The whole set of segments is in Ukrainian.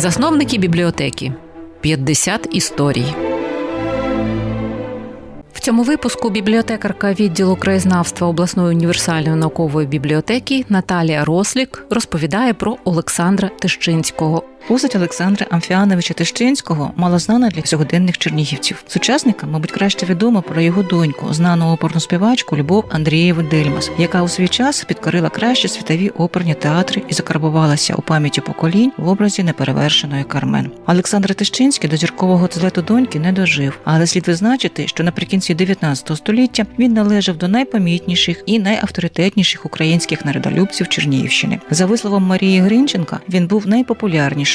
Засновники бібліотеки 50 історій. В цьому випуску бібліотекарка відділу краєзнавства обласної універсальної наукової бібліотеки Наталія Рослік розповідає про Олександра Тищинського. Постать Олександра Амфіановича Тищинського мало знана для сьогоденних чернігівців. Сучасникам, мабуть, краще відомо про його доньку, знану оперну співачку Любов Андрієву Дельмас, яка у свій час підкорила кращі світові оперні театри і закарбувалася у пам'яті поколінь в образі неперевершеної Кармен. Олександр Тищинський до зіркового злету доньки не дожив, але слід визначити, що наприкінці 19 століття він належав до найпомітніших і найавторитетніших українських народолюбців Чернігівщини. За висловом Марії Гринченка, він був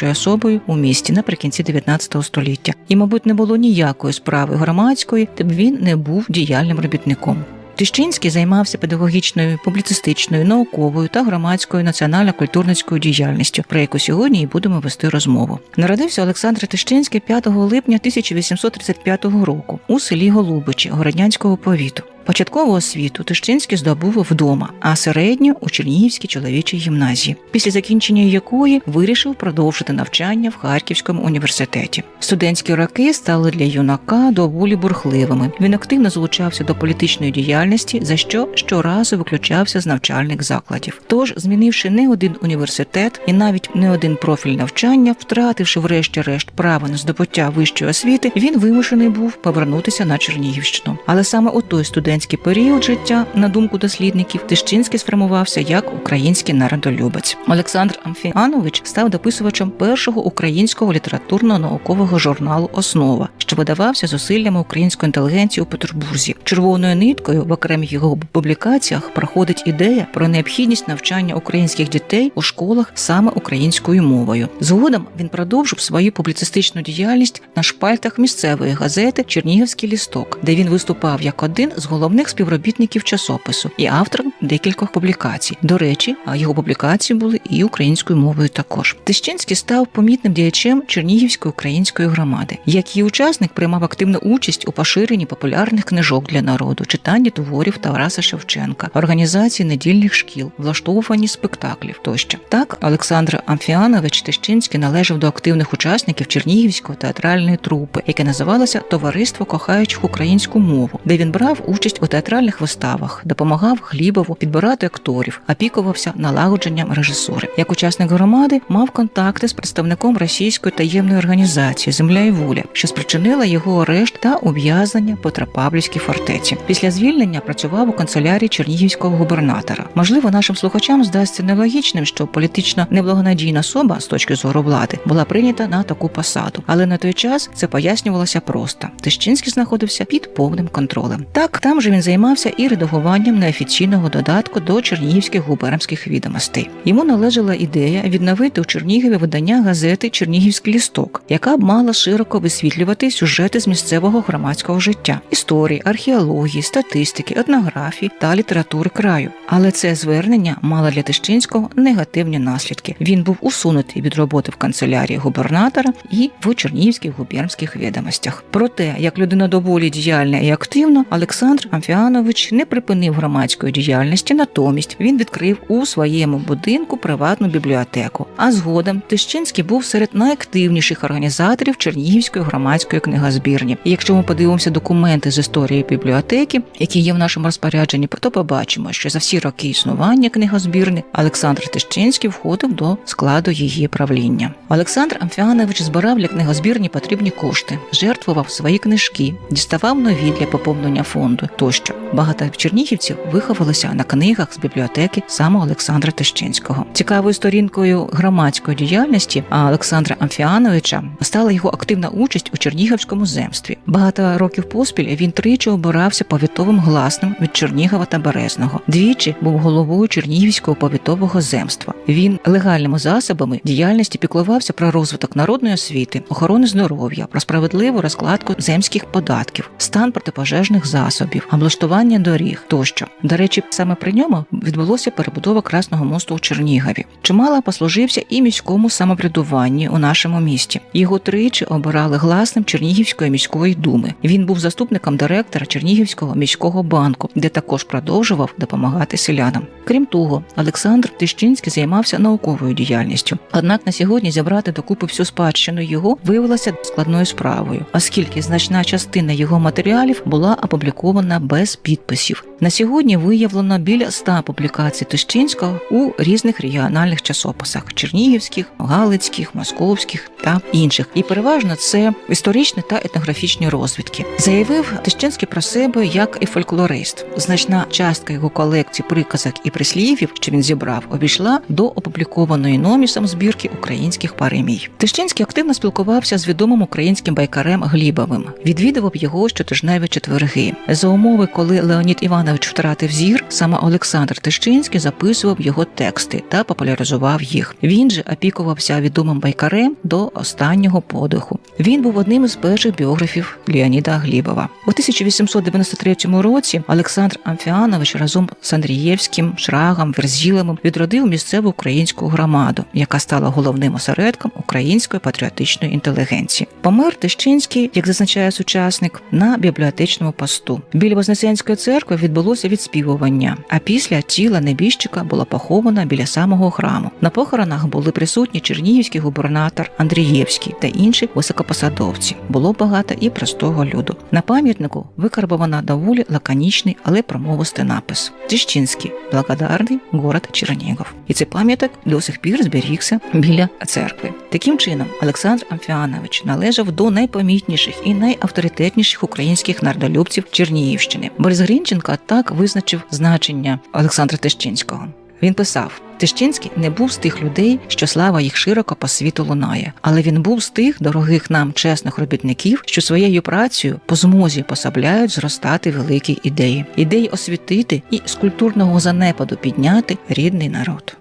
найпопулярнішою особою у місті наприкінці 19 століття, і, мабуть, не було ніякої справи громадської, де б він не був діяльним робітником. Тищинський займався педагогічною, публіцистичною, науковою та громадською національно-культурницькою діяльністю, про яку сьогодні і будемо вести розмову. Народився Олександр Тищинський 5 липня 1835 року у селі Голубичі Городнянського повіту. Початкову освіту Тищинський здобув вдома, а середню у Чернігівській чоловічій гімназії, після закінчення якої вирішив продовжити навчання в Харківському університеті. Студентські роки стали для юнака доволі бурхливими. Він активно залучався до політичної діяльності, за що щоразу виключався з навчальних закладів. Тож, змінивши не один університет і навіть не один профіль навчання, втративши врешті-решт право на здобуття вищої освіти, він вимушений був повернутися на Чернігівщину. Але саме у той студент студентський період життя, на думку дослідників, Тищинський сформувався як український народолюбець. Олександр Амфіанович став дописувачем першого українського літературно-наукового журналу Основа, що видавався зусиллями української інтелігенції у Петербурзі. Червоною ниткою в окремих його публікаціях проходить ідея про необхідність навчання українських дітей у школах саме українською мовою. Згодом він продовжив свою публіцистичну діяльність на шпальтах місцевої газети Чернігівський лісток, де він виступав як один з головних головних співробітників часопису і автором декількох публікацій. До речі, його публікації були і українською мовою. Також Тищинський став помітним діячем Чернігівської української громади. Як її учасник приймав активну участь у поширенні популярних книжок для народу, читанні творів Тараса Шевченка, організації недільних шкіл, влаштовуванні спектаклів тощо. Так, Олександр Амфіанович Тищинський належав до активних учасників Чернігівської театральної трупи, яке називалося Товариство кохаючих українську мову, де він брав участь у театральних виставах, допомагав Глібову підбирати акторів, опікувався налагодженням режисури. Як учасник громади мав контакти з представником російської таємної організації Земля і воля, що спричинила його арешт та ув'язнення по Тропавлівській фортеці. Після звільнення працював у канцелярії чернігівського губернатора. Можливо, нашим слухачам здасться нелогічним, що політично неблагонадійна особа з точки зору влади була прийнята на таку посаду, але на той час це пояснювалося просто. Тищинський знаходився під повним контролем. Так там же він займався і редагуванням неофіційного додатку до чернігівських губернських відомостей. Йому належала ідея відновити у Чернігові видання газети Чернігівський лісток, яка б мала широко висвітлювати сюжети з місцевого громадського життя, історії, археології, статистики, етнографії та літератури краю. Але це звернення мало для Тищинського негативні наслідки. Він був усунутий від роботи в канцелярії губернатора і в Чернігівських губернських відомостях. Проте, як людина доволі діяльна і активна, Олександр Амфіанович не припинив громадської діяльності, натомість він відкрив у своєму будинку приватну бібліотеку. А згодом Тищинський був серед найактивніших організаторів Чернігівської громадської книгозбірні. І якщо ми подивимося документи з історії бібліотеки, які є в нашому розпорядженні, то побачимо, що за всі роки існування книгозбірні Олександр Тищинський входив до складу її правління. Олександр Амфіанович збирав для книгозбірні потрібні кошти, жертвував свої книжки, діставав нові для поповнення фонду тощо. Багато чернігівців виховалися на книгах з бібліотеки саме Олександра Тищинського. Цікавою сторінкою громадської діяльності Олександра Амфіановича стала його активна участь у Чернігівському земстві. Багато років поспіль він тричі обирався повітовим гласним від Чернігова та Березного. Двічі був головою Чернігівського повітового земства. Він легальними засобами діяльності піклувався про розвиток народної освіти, охорони здоров'я, про справедливу розкладку земських податків, стан протипожежних засобів, облаштування доріг тощо. До речі, саме при ньому відбулося перебудова Красного мосту у Чернігові. Чимало послужився і міському самоврядуванні у нашому місті. Його тричі обирали гласним Чернігівської міської думи. Він був заступником директора Чернігівського міського банку, де також продовжував допомагати селянам. Крім того, Олександр Тищинський займався науковою діяльністю. Однак на сьогодні зібрати докупи всю спадщину його виявилося складною справою, оскільки значна частина його матеріалів була опублікована без підписів. На сьогодні виявлено біля 100 публікацій Тищинського у різних регіональних часописах: чернігівських, галицьких, московських та інших. І переважно це історичні та етнографічні розвідки. Заявив Тищинський про себе як і фольклорист. Значна частка його колекції приказок і прислів'їв, що він зібрав, обійшла до опублікованої номісом збірки українських паремій. Тищинський активно спілкувався з відомим українським байкарем Глібовим, відвідував його щотижневі четверги. За умови, коли Леонід Іванович втратив зір, саме Олександр Тищинський записував його тексти та популяризував їх. Він же опікувався відомим байкарем до останнього подиху. Він був одним із перших біографів Леоніда Глібова. У 1893 році Олександр Амфіанович разом з Андрієвським, Шрагом, Верзілемом відродив місцеву українську громаду, яка стала головним осередком української патріотичної інтелігенції. Помер Тищинський, як зазначає сучасник, на бібліотечному посту. Біля Вознесенської церкви відбулося відспівування, а після тіла небіжчика було поховано біля самого храму. На похоронах були присутні чернігівський губернатор Андрієвський та інші високопосадовці. Було багато і простого люду. На пам'ятнику викарбовано доволі лаконічний, але промовистий напис: Тищинський, благодарний город Чернігов. І цей пам'яток до сих пір зберігся біля церкви. Таким чином, Олександр Амфіанович належав до найпомітніших і найавторитетніших українських нардолюбців Чернігівщини. Борис Грінченко так визначив значення Олександра Тищинського. Він писав: Тищинський не був з тих людей, що слава їх широко по світу лунає, але він був з тих дорогих нам чесних робітників, що своєю працею по змозі пособляють зростати великі ідеї, ідеї освітити і з культурного занепаду підняти рідний народ.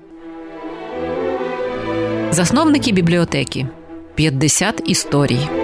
Засновники бібліотеки 50 історій.